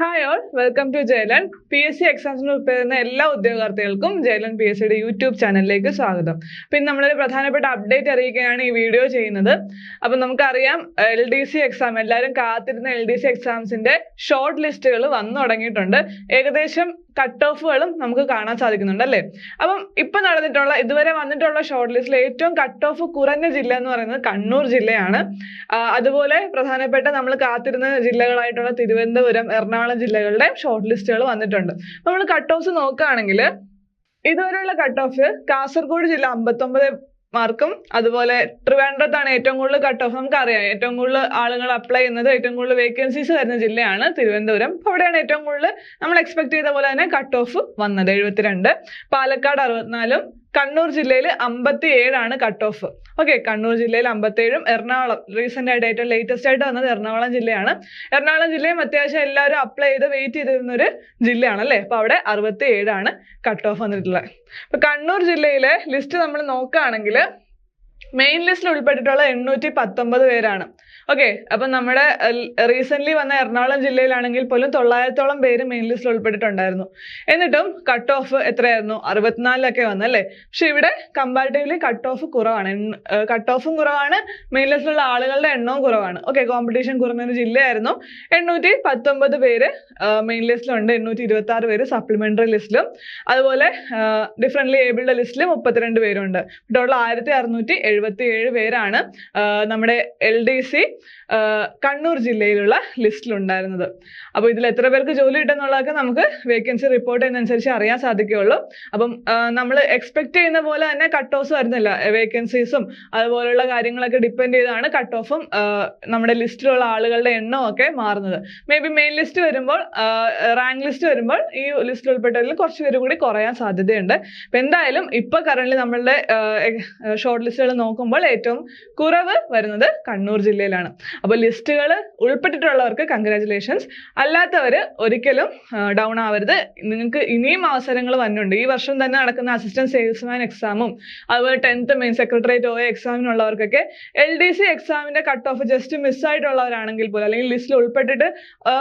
Hi all welcome to ജയലൻ P S C എക്സാംസിന് ചെയ്യുന്ന എല്ലാ ഉദ്യോഗാർത്ഥികൾക്കും ജയലൻ പി എസ് സിയുടെ യൂട്യൂബ് ചാനലിലേക്ക് സ്വാഗതം. പിന്നെ നമ്മളൊരു പ്രധാനപ്പെട്ട അപ്ഡേറ്റ് അറിയിക്കുകയാണ് ഈ വീഡിയോ ചെയ്യുന്നത്. അപ്പം നമുക്കറിയാം എൽ ഡി സി എക്സാം എല്ലാവരും കാത്തിരുന്ന എൽ ഡി സി എക്സാംസിന്റെ ഷോർട്ട് ലിസ്റ്റുകൾ വന്നു തുടങ്ങിയിട്ടുണ്ട് ഏകദേശം കട്ട് ഓഫുകളും നമുക്ക് കാണാൻ സാധിക്കുന്നുണ്ട് അല്ലേ? അപ്പം ഇപ്പൊ നടന്നിട്ടുള്ള ഇതുവരെ വന്നിട്ടുള്ള ഷോർട്ട് ലിസ്റ്റിൽ ഏറ്റവും കട്ട് ഓഫ് കുറഞ്ഞ ജില്ല എന്ന് പറയുന്നത് കണ്ണൂർ ജില്ലയാണ്. അതുപോലെ പ്രധാനപ്പെട്ട നമ്മൾ കാത്തിരുന്ന ജില്ലകളായിട്ടുള്ള തിരുവനന്തപുരം എറണാകുളം ജില്ലകളുടെ ഷോർട്ട് ലിസ്റ്റുകൾ വന്നിട്ടുണ്ട്. നമ്മൾ കട്ട് ഓഫ്സ് നോക്കുകയാണെങ്കിൽ ഇതുവരെയുള്ള കട്ട് ഓഫ് കാസർഗോഡ് ജില്ല അമ്പത്തൊമ്പത് മാർക്കും. അതുപോലെ ട്രിവാൻഡ്രത്താണ് ഏറ്റവും കൂടുതൽ കട്ട് ഓഫ് നമുക്കറിയാം. ഏറ്റവും കൂടുതൽ ആളുകൾ അപ്ലൈ ചെയ്യുന്നത് ഏറ്റവും കൂടുതൽ വേക്കൻസീസ് വരുന്ന ജില്ലയാണ് തിരുവനന്തപുരം. അവിടെയാണ് ഏറ്റവും കൂടുതൽ നമ്മൾ എക്സ്പെക്ട് ചെയ്ത പോലെ തന്നെ കട്ട് ഓഫ് വന്നത്. എഴുപത്തിരണ്ട്. പാലക്കാട് അറുപത്തിനാലും. കണ്ണൂർ ജില്ലയിൽ അമ്പത്തി ഏഴാണ് കട്ട് ഓഫ് ഓക്കെ കണ്ണൂർ ജില്ലയിൽ അമ്പത്തേഴും എറണാകുളം റീസെന്റ് ആയിട്ട് ഏറ്റവും ലേറ്റസ്റ്റ് ആയിട്ട് വന്നത് എറണാകുളം ജില്ലയാണ്. എറണാകുളം ജില്ലയും അത്യാവശ്യം എല്ലാവരും അപ്ലൈ ചെയ്ത് വെയിറ്റ് ചെയ്തിരുന്ന ഒരു ജില്ലയാണ് അല്ലേ? അപ്പൊ അവിടെ അറുപത്തി ഏഴാണ് കട്ട് ഓഫ് വന്നിട്ടുള്ളത്. അപ്പൊ കണ്ണൂർ ജില്ലയിലെ ലിസ്റ്റ് നമ്മൾ നോക്കുകയാണെങ്കിൽ മെയിൻ ലിസ്റ്റിൽ ഉൾപ്പെട്ടിട്ടുള്ള എണ്ണൂറ്റി പത്തൊമ്പത് പേരാണ്. ഓക്കെ അപ്പൊ നമ്മുടെ റീസെന്റ് വന്ന എറണാകുളം ജില്ലയിലാണെങ്കിൽ പോലും തൊള്ളായിരത്തോളം പേര് മെയിൻ ലിസ്റ്റിൽ ഉൾപ്പെട്ടിട്ടുണ്ടായിരുന്നു. എന്നിട്ടും കട്ട് ഓഫ് എത്രയായിരുന്നു? അറുപത്തിനാലിലൊക്കെ വന്നല്ലേ പക്ഷെ ഇവിടെ കമ്പാരിറ്റീവ്ലി കട്ട് ഓഫ് കുറവാണ്. കട്ട് ഓഫും കുറവാണ്. മെയിൻ ലിസ്റ്റിലുള്ള ആളുകളുടെ എണ്ണവും കുറവാണ്. ഓക്കെ കോമ്പറ്റീഷൻ കുറഞ്ഞൊരു ജില്ലയായിരുന്നു. എണ്ണൂറ്റി പത്തൊമ്പത് പേര് മെയിൻ ലിസ്റ്റിലുണ്ട് എണ്ണൂറ്റി ഇരുപത്തി ആറ് പേര് സപ്ലിമെന്ററി ലിസ്റ്റിലും അതുപോലെ ഡിഫറെന്റ്ലി ഏബിൾഡ് ലിസ്റ്റിൽ മുപ്പത്തിരണ്ട് പേരുണ്ട്. ടോട്ടൽ ആയിരത്തി അറുന്നൂറ്റി എഴുപത്തി ഏഴ് പേരാണ് നമ്മുടെ എൽ ഡി സി കണ്ണൂർ ജില്ലയിലുള്ള ലിസ്റ്റിലുണ്ടായിരുന്നത്. അപ്പോൾ ഇതിൽ എത്ര പേർക്ക് ജോലി കിട്ടുന്നുള്ളതൊക്കെ നമുക്ക് വേക്കൻസി റിപ്പോർട്ട് ചെയ്യുന്നതനുസരിച്ച് അറിയാൻ സാധിക്കുകയുള്ളൂ. അപ്പം നമ്മൾ എക്സ്പെക്ട് ചെയ്യുന്ന പോലെ തന്നെ കട്ട് ഓഫ് വരുന്നില്ല വേക്കൻസീസും അതുപോലുള്ള കാര്യങ്ങളൊക്കെ ഡിപ്പെൻഡ് ചെയ്താണ് കട്ട് ഓഫും നമ്മുടെ ലിസ്റ്റിലുള്ള ആളുകളുടെ എണ്ണവും ഒക്കെ മാറുന്നത്. മേ ബി മെയിൻ ലിസ്റ്റ് വരുമ്പോൾ റാങ്ക് ലിസ്റ്റ് വരുമ്പോൾ ഈ ലിസ്റ്റിൽ ഉൾപ്പെട്ടവരിൽ കുറച്ച് പേര് കൂടി കുറയാൻ സാധ്യതയുണ്ട്. അപ്പം എന്തായാലും ഇപ്പോൾ കറന്റ് നമ്മളുടെ ഷോർട്ട് ലിസ്റ്റുകൾ നോക്കുമ്പോൾ ഏറ്റവും കുറവ് വരുന്നത് കണ്ണൂർ ജില്ലയിലാണ്. അപ്പോൾ ലിസ്റ്റുകൾ ഉൾപ്പെട്ടിട്ടുള്ളവർക്ക് കൺഗ്രാറ്റുലേഷൻസ് അല്ലാത്തവർ ഒരിക്കലും ഡൗൺ ആവരുത്. നിങ്ങൾക്ക് ഇനിയും അവസരങ്ങൾ വന്നുണ്ട് ഈ വർഷം തന്നെ നടക്കുന്ന അസിസ്റ്റന്റ് സെയിൽസ്മാൻ എക്സാമും അതുപോലെ ടെൻത്ത് മെയിൻ സെക്രട്ടറിയേറ്റ് ഒ എക്സാമിനുള്ളവർക്കൊക്കെ എൽ ഡി സി എക്സാമിന്റെ കട്ട് ഓഫ് ജസ്റ്റ് മിസ്സായിട്ടുള്ളവരാണെങ്കിൽ പോലും അല്ലെങ്കിൽ ലിസ്റ്റിൽ ഉൾപ്പെട്ടിട്ട്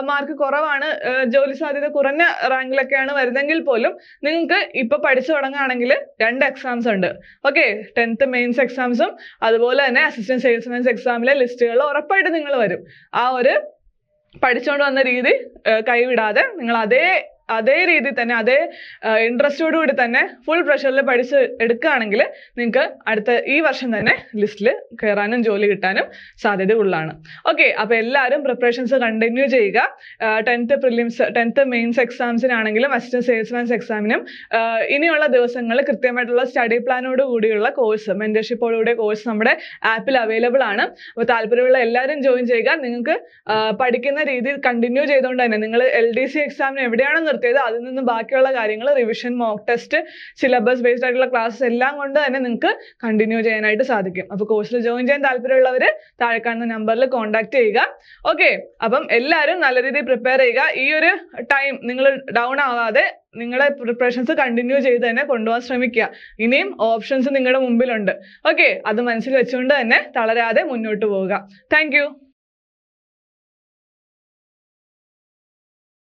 മാർക്ക് കുറവാണ് ജോലി സാധ്യത കുറഞ്ഞ റാങ്കിലൊക്കെയാണ് വരുന്നതെങ്കിൽ പോലും നിങ്ങൾക്ക് ഇപ്പൊ പഠിച്ചു തുടങ്ങുകയാണെങ്കിൽ രണ്ട് എക്സാംസ് ഉണ്ട്. ഓക്കെ ടെൻത്ത് മെയിൻസ് എക്സാംസും അതുപോലെ തന്നെ അസിസ്റ്റന്റ് സെയിൽസ്മാൻസ് എക്സാമിലെ ലിസ്റ്റുകൾ ഉറപ്പായിട്ട് നിങ്ങൾ വരും. ആ ഒരു പഠിച്ചുകൊണ്ട് വന്ന രീതി കൈവിടാതെ നിങ്ങൾ അതേ അതേ രീതിയിൽ തന്നെ അതേ ഇൻട്രസ്റ്റോടു കൂടി തന്നെ ഫുൾ പ്രഷറിൽ പഠിച്ച് എടുക്കുകയാണെങ്കിൽ നിങ്ങൾക്ക് അടുത്ത ഈ വർഷം തന്നെ ലിസ്റ്റിൽ കയറാനും ജോലി കിട്ടാനും സാധ്യത ഉള്ളതാണ്. ഓക്കെ അപ്പോൾ എല്ലാവരും പ്രിപ്പറേഷൻസ് കണ്ടിന്യൂ ചെയ്യുക. ടെൻത്ത് പ്രിലിംസ് ടെൻത്ത് മെയിൻസ് എക്സാംസിനാണെങ്കിലും അസിസ്റ്റന്റ് സെയിൽസ്മാൻസ് എക്സാമിനും ഇനിയുള്ള ദിവസങ്ങളിൽ കൃത്യമായിട്ടുള്ള സ്റ്റഡി പ്ലാനോട് കൂടിയുള്ള കോഴ്സ് മെന്റർഷിപ്പോടുകൂടിയ കോഴ്സ് നമ്മുടെ ആപ്പിൽ അവൈലബിൾ ആണ്. അപ്പോൾ താല്പര്യമുള്ള എല്ലാവരും ജോയിൻ ചെയ്യുക. നിങ്ങൾക്ക് പഠിക്കുന്ന രീതി കണ്ടിന്യൂ ചെയ്തുകൊണ്ട് തന്നെ നിങ്ങൾ എൽ ഡി സി എക്സാമിന് എവിടെയാണോ നിർത്തിയത്. അതിൽ നിന്ന് ബാക്കിയുള്ള കാര്യങ്ങൾ revision mock test syllabus based ആയിട്ടുള്ള ക്ലാസ്സസ് എല്ലാം കൊണ്ട് തന്നെ നിങ്ങൾക്ക് കണ്ടിന്യൂ ചെയ്യാനായിട്ട് സാധിക്കും. അപ്പോൾ കോഴ്സിൽ ജോയിൻ ചെയ്യാൻ താല്പര്യമുള്ളവർ താഴെ കാണുന്ന നമ്പറിൽ കോൺടാക്ട് ചെയ്യുക. ഓക്കെ അപ്പം എല്ലാവരും നല്ല രീതിയിൽ പ്രിപ്പയർ ചെയ്യുക. ഈ ഒരു ടൈം നിങ്ങൾ ഡൗൺ ആവാതെ നിങ്ങളുടെ പ്രിപ്പറേഷൻസ് കണ്ടിന്യൂ ചെയ്ത് തന്നെ കൊണ്ടുപോകാൻ ശ്രമിക്കുക. ഇനിയും ഓപ്ഷൻസ് നിങ്ങളുടെ മുമ്പിലുണ്ട്. ഓക്കെ അത് മനസ്സിൽ വെച്ചുകൊണ്ട് തന്നെ തളരാതെ മുന്നോട്ട് പോവുക. താങ്ക്